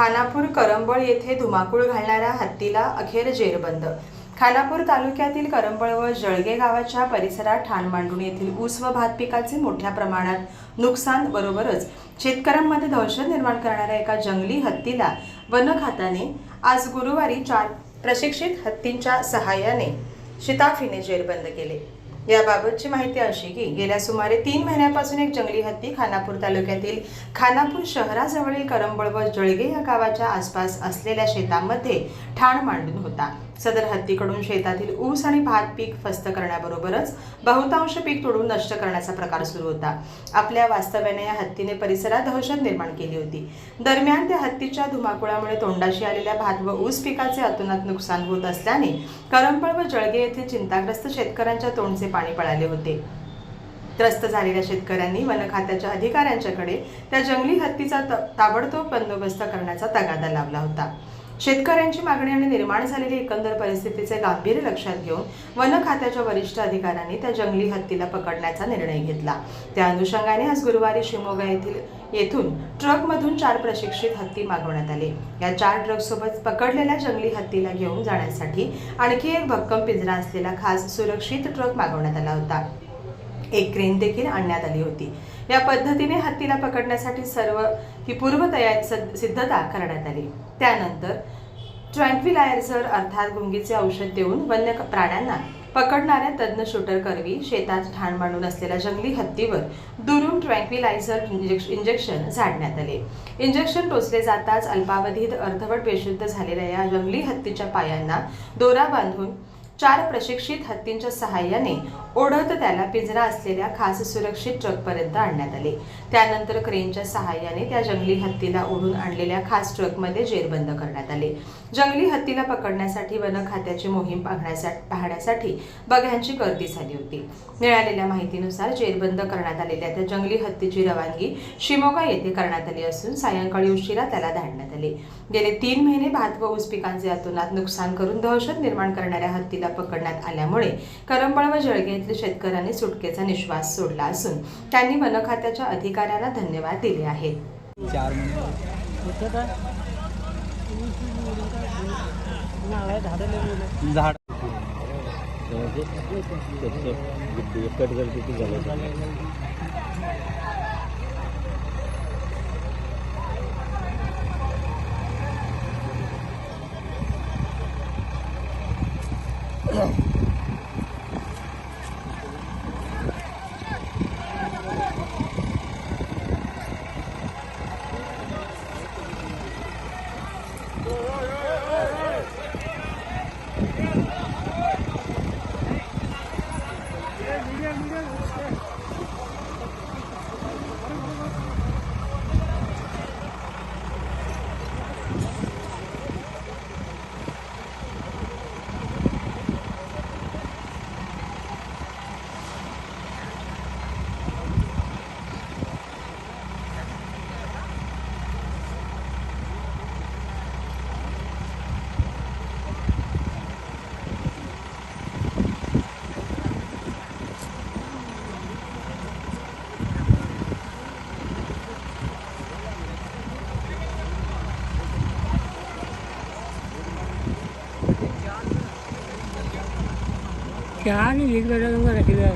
खानापूर करंबळ येथे धुमाकूळ घालणाऱ्या हत्तीला अखेर जेरबंद. खानापूर तालुक्यातील करंबळ व जळगे गावाच्या परिसरात ठाण मांडून येथील ऊस व भात पिकाचे मोठ्या प्रमाणात नुकसान बरोबरच शेतकऱ्यांमध्ये दहशत निर्माण करणाऱ्या एका जंगली हत्तीला वन खात्याने आज गुरुवारी चार प्रशिक्षित हत्तींच्या सहाय्याने शिताफीने जेरबंद केले. याबाबतची माहिती अशी की गेल्या सुमारे तीन महिन्यापासून एक जंगली हत्ती खानापूर तालुक्यातील खानापूर शहराजवळील करंबळ व जळगे या गावाच्या आसपास असलेल्या शेतामध्ये ठाण मांडून होता. सदर हत्तीकडून शेतातील ऊस आणि भात पीक फस्त करण्याबरोबरच बहुतांश पीक तोडून नष्ट करण्याचा प्रकार सुरू होता. आपल्या वास्तव्याने या हत्तीने परिसरात दहशत निर्माण केली होती. दरम्यान त्या हत्तीच्या धुमाकुळामुळे तोंडाशी आलेल्या भात व ऊस पिकाचे अतोनात नुकसान होत असल्याने करंपळ व जळगे येथे चिंताग्रस्त शेतकऱ्यांच्या तोंडचे पाणी पळाले होते. त्रस्त झालेल्या शेतकऱ्यांनी वन खात्याच्या अधिकाऱ्यांच्याकडे त्या जंगली हत्तीचा त- ताबडतोब बंदोबस्त करण्याचा तगादा लावला होता. शेतकऱ्यांची मागणी आणि निर्माण झालेली एकंदर परिस्थितीचे गांभीर्य लक्षात घेऊन वन खात्याच्या वरिष्ठ अधिकाऱ्यांनी त्या जंगली हत्तीला पकडण्याचा निर्णय घेतला. त्या अनुषंगाने आज गुरुवारी शिमोगा येथील येथून ट्रकमधून चार प्रशिक्षित हत्ती मागवण्यात आले. या चार ट्रकसोबत पकडलेल्या जंगली हत्तीला घेऊन जाण्यासाठी आणखी एक भक्कम पिंजरा असलेला खास सुरक्षित ट्रक मागवण्यात आला होता. एक क्रेन देखील आणण्यात आली होती. या पद्धतीने हत्तीला पकडण्यासाठी सर्व ही पूर्वतयारी सद- सिद्धता करण्यात आली. त्यानंतर ट्रँक्विलायझर अर्थात गुंगीचे औषध देऊन वन्य प्राण्यांना पकडणाऱ्या तज्ज्ञ शूटर करवी शेतात ठाण मांडून असलेल्या जंगली हत्तीवर दुरून ट्रँक्विलायझर इंजेक्शन झाडण्यात आले. इंजेक्शन टोचले जाताच अल्पावधीत अर्धवट बेशुद्ध झालेल्या या जंगली हत्तीच्या पायांना दोरा बांधून चार प्रशिक्षित हत्तींच्या सहाय्याने ओढत त्याला पिंजरा असलेल्या खास सुरक्षित ट्रकपर्यंत आणण्यात आले. त्यानंतर क्रेनच्या सहाय्याने त्या जंगली हत्तीला ओढून आणलेल्या खास ट्रकमध्ये जेरबंद करण्यात आले. जंगली हत्तीला पकडण्यासाठी वन खात्याची मोहीम पाहण्यासाठी पाहण्यासाठी बघ्यांची गर्दी झाली होती. मिळालेल्या माहितीनुसार जेरबंद करण्यात आलेल्या त्या जंगली हत्तीची रवानगी शिमोगा येथे करण्यात आली असून सायंकाळी उशिरा त्याला धाडण्यात आले. गेले तीन महिने भात व ऊस पिकांचे अतोनात नुकसान करून दहशत निर्माण करणाऱ्या हत्तीला पकडण्यात आल्यामुळे करंबळ व जळगे येथील शेतकऱ्यांनी सुटकेचा निश्वास सोडला असून त्यांनी वन खात्याच्या अधिकाऱ्यांना धन्यवाद दिले आहेत झाड कट झालं क्या नहीं लिख रहा तुमको रख दिया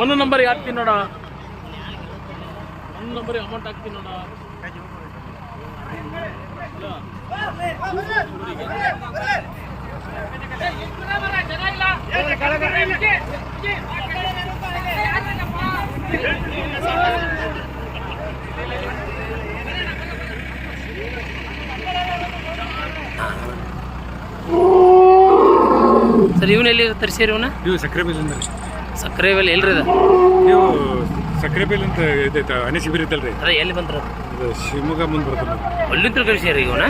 ಒಂದು ನಂಬರ್ ಹಾಕ್ತೀನಿ ನೋಡ? ಒಂದು ನಂಬರ್ ಅಮೌಂಟ್ ಹಾಕ್ತೀನಿ ನೋಡ. ಸರ್ ಇವನ್ ಎಲ್ಲಿ ತರಿಸಿರಿ ಇವನ? ಇವು ಸಕ್ಕರೆ ಬೀಜ ಸಕ್ಕರೆ ಬೆಲೆ ಎಲ್ರಿ ನೀವು ಸಕ್ಕರೆ ಬೆಲೆ ಅಂತ ಇದೈತೆ ಹನಿ ಶಿಬಿರ ಐತಲ್ರಿ ಎಲ್ಲಿ ಬಂದ್ರ ಇದು ಶಿವಮೊಗ್ಗ ಮುಂದೆ ಬರ್ತದೆ. ಅಲ್ಲಿ ರೀ ಇವನ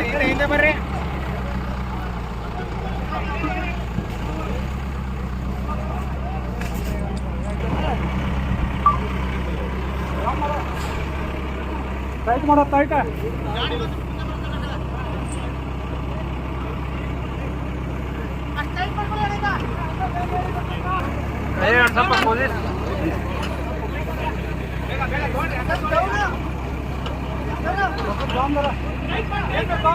ಟೈಟ್ ಮಾಡೋ ಟೈಟ Pega, pega, pega, pega, vem pega,